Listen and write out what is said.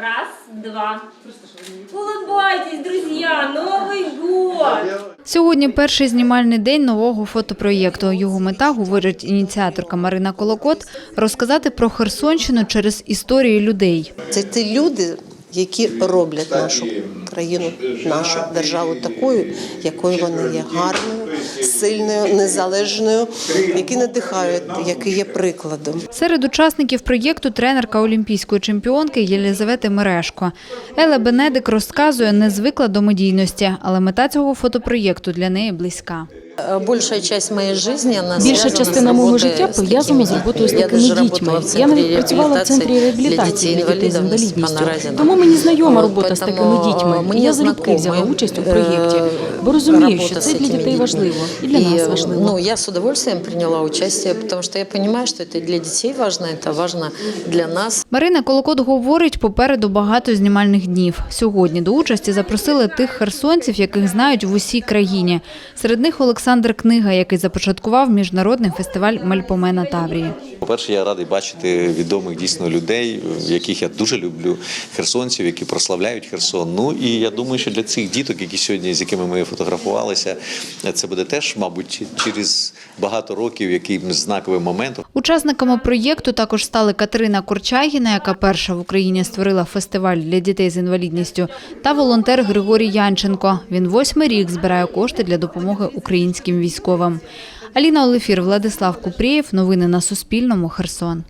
Раз, два. Улыбайтесь, друзья, Новый год! Сьогодні перший знімальний день нового фотопроєкту. Його мета, говорить ініціаторка Марина Колокот, розказати про Херсонщину через історії людей. Це ті люди, які роблять нашу країну, нашу державу такою, якою вони є гарною, сильною, незалежною, які надихають, які є прикладом. Серед учасників проєкту тренерка олімпійської чемпіонки Єлізавети Мерешко. Еле Бенедик розказує, не звикла до медійності, але мета цього фотопроєкту для неї близька. Більша частина моєї життя вона Більша частина мого життя пов'язана з роботою з такими дітьми. Я навіть працювала в центрі реабілітації для дітей з інвалідністю. Тому мені знайома робота з такими дітьми. І я залюбки взяла участь у проєкті, бо розумію, що це для дітей важливо і для нас важливо. Ну, я з удовольствием приняла участие, потому что я понимаю, что это для детей важно, это важно для нас. Марина Колокот говорить, попереду багато знімальних днів. Сьогодні до участі запросили тих херсонців, яких знають в усій країні. Серед них Олександр Книга, який започаткував міжнародний фестиваль Мельпомена Таврії. По-перше, я радий бачити відомих дійсно людей, яких я дуже люблю, херсонців, які прославляють Херсон. Ну і я думаю, що для цих діток, які сьогодні з якими ми фотографувалися, це буде теж, мабуть, через багато років яким знаковим моментом. Учасниками проєкту також стали Катерина Корчагіна, яка перша в Україні створила фестиваль для дітей з інвалідністю, та волонтер Григорій Янченко. Він восьмий рік збирає кошти для допомоги українським військовим. Аліна Олефір, Владислав Купрієв. Новини на Суспільному. Херсон.